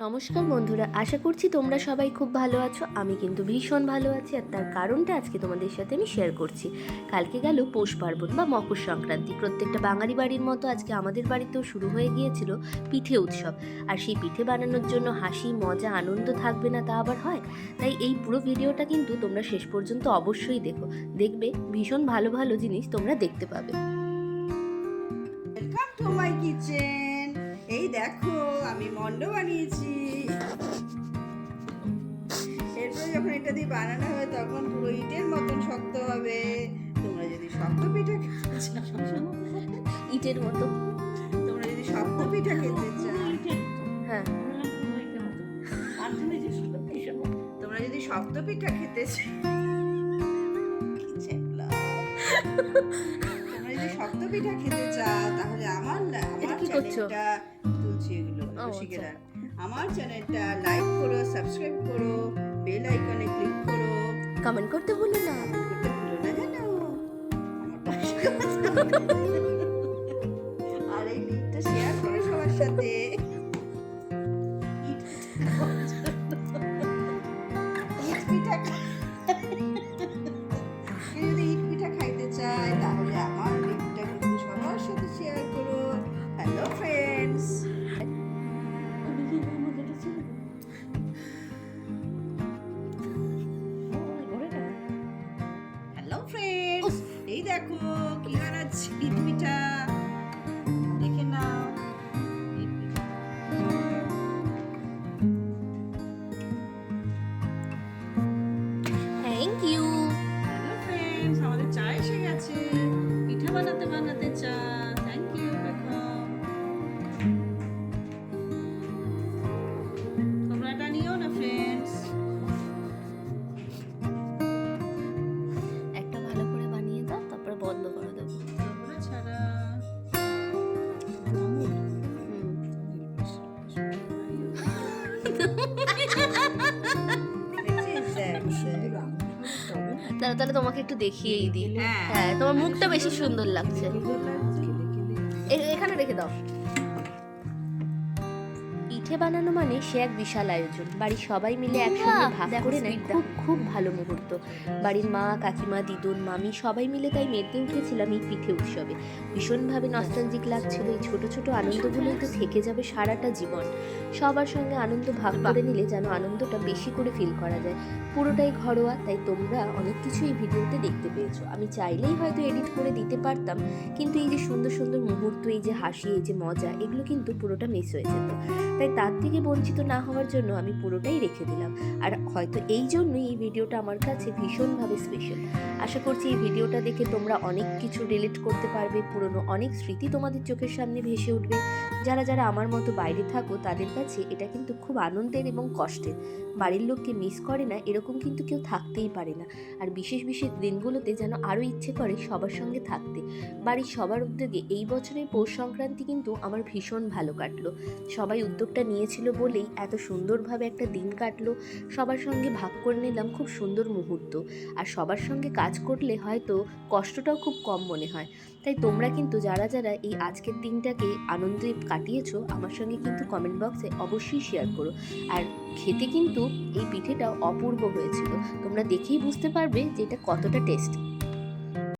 নমস্কার বন্ধুরা, আশা করছি তোমরা সবাই খুব ভালো আছো। আমি কিন্তু ভীষণ ভালো আছি আর তার কারণটা আজকে তোমাদের সাথে আমি শেয়ার করছি। কালকে গেল পৌষ পার্বণ বা মকর সংক্রান্তি। প্রত্যেকটা বাঙালি বাড়ির মতো আজকে আমাদের বাড়িতেও শুরু হয়ে গিয়েছিল পিঠে উৎসব। আর সেই পিঠে বানানোর জন্য হাসি, মজা, আনন্দ থাকবে না তা আবার হয়? তাই এই পুরো ভিডিওটা কিন্তু তোমরা শেষ পর্যন্ত অবশ্যই দেখো। দেখবে ভীষণ ভালো ভালো জিনিস তোমরা দেখতে পাবে। ওয়েলকাম টু মাই কিচেন এই দেখো আমি মন্ড বানিয়েছি। এরপরে যখন এটা দিয়ে বানানো হবে তখন পুরো ইটের মতন শক্ত হবে। তোমরা যদি শক্ত পিঠা খেতে ইটের মতো। তোমরা যদি শক্ত পিঠা খেতে চাও হ্যাঁ। তোমরা যদি শক্ত পিঠা খেতে চাও শক্ত পিঠা খেতে চাও তাহলে আমার আমার কি করছ? চ্যানেলটা তুলছি এগুলো রসিকেরা আচ্ছা। আমার চ্যানেলটা লাইক করো সাবস্ক্রাইব করো বেল আইকনে ক্লিক করো কমেন্ট করতে ভুলো না করতে ভুলো না জানো আমার পাশে থাকো। আর এই লিঙ্কটা শেয়ার করো সবার সাথে এই দেখো কি বানাচ্ছি ইট তাহলে তাহলে তোমাকে একটু দেখিয়েই দিই। হ্যাঁ। হ্যাঁ তোমার মুখটা বেশি সুন্দর লাগছে। এখানে রেখে দাও। পিঠে বানানো মানে সে এক বিশাল আয়োজন। বাড়ির সবাই মিলে একসঙ্গে ভাগ করে নেয়। খুব খুব ভালো মুহূর্ত। বাড়ির মা কাকিমা দিদুন মামি সবাই মিলে তাই মেতে উঠেছিলাম এই পিঠে উৎসবে। ভীষণভাবে নস্টালজিক লাগছিল এই ছোট ছোট আনন্দগুলোই তো থেকে যাবে সারাটা জীবন। সবার সঙ্গে আনন্দ ভাগ করে নিলে যেন আনন্দটা বেশি করে ফিল করা যায়। পুরোটাই ঘরোয়া তাই তোমরা অনেক কিছু এই ভিডিওতে দেখতে পেয়েছ। আমি চাইলেই হয়তো এডিট করে দিতে পারতাম কিন্তু এই যে সুন্দর সুন্দর মুহূর্ত এই যে হাসি এই যে মজা এগুলো কিন্তু পুরোটা মিস হয়ে যেত। তাই তার থেকে বঞ্চিত না হওয়ার জন্য আমি পুরোটাই রেখে দিলাম। আর হয়তো এই জন্যই এই ভিডিওটা আমার কাছে ভীষণভাবে স্পেশাল আশা করছি এই ভিডিওটা দেখে তোমরা অনেক কিছু রিলেট করতে পারবে, পুরনো অনেক স্মৃতি তোমাদের চোখের সামনে ভেসে উঠবে। যারা যারা আমার মতো বাইরে থাকো, তাদের কাছে এটা কিন্তু খুব আনন্দের এবং কষ্টের। বাড়ির লোককে মিস করে না, এরকম কিন্তু কেউ থাকতেই পারে না। আর বিশেষ বিশেষ দিনগুলোতে যেন আরও ইচ্ছে করে সবার সঙ্গে থাকতে। বাড়ির সবার উদ্যোগে এই বছরের পৌষ সংক্রান্তি কিন্তু আমার ভীষণ ভালো কাটলো। সবাই উদ্যোগটা নিয়েছিল বলেই এত সুন্দরভাবে একটা দিন কাটলো, সবার সঙ্গে ভাগ করে নিলাম খুব সুন্দর মুহূর্ত। আর সবার সঙ্গে কাজ করলে হয়তো কষ্টটাও খুব কম মনে হয়। তাই তোমরা কিন্তু যারা যারা এই আজকের দিনটাকে আনন্দে কাটিয়েছো, আমার সঙ্গে কিন্তু কমেন্ট বক্সে অবশ্যই শেয়ার করো। আর খেতে কিন্তু এই পিঠেটা অপূর্ব হয়েছিল। তোমরা দেখেই বুঝতে পারবে যে এটা কতটা টেস্ট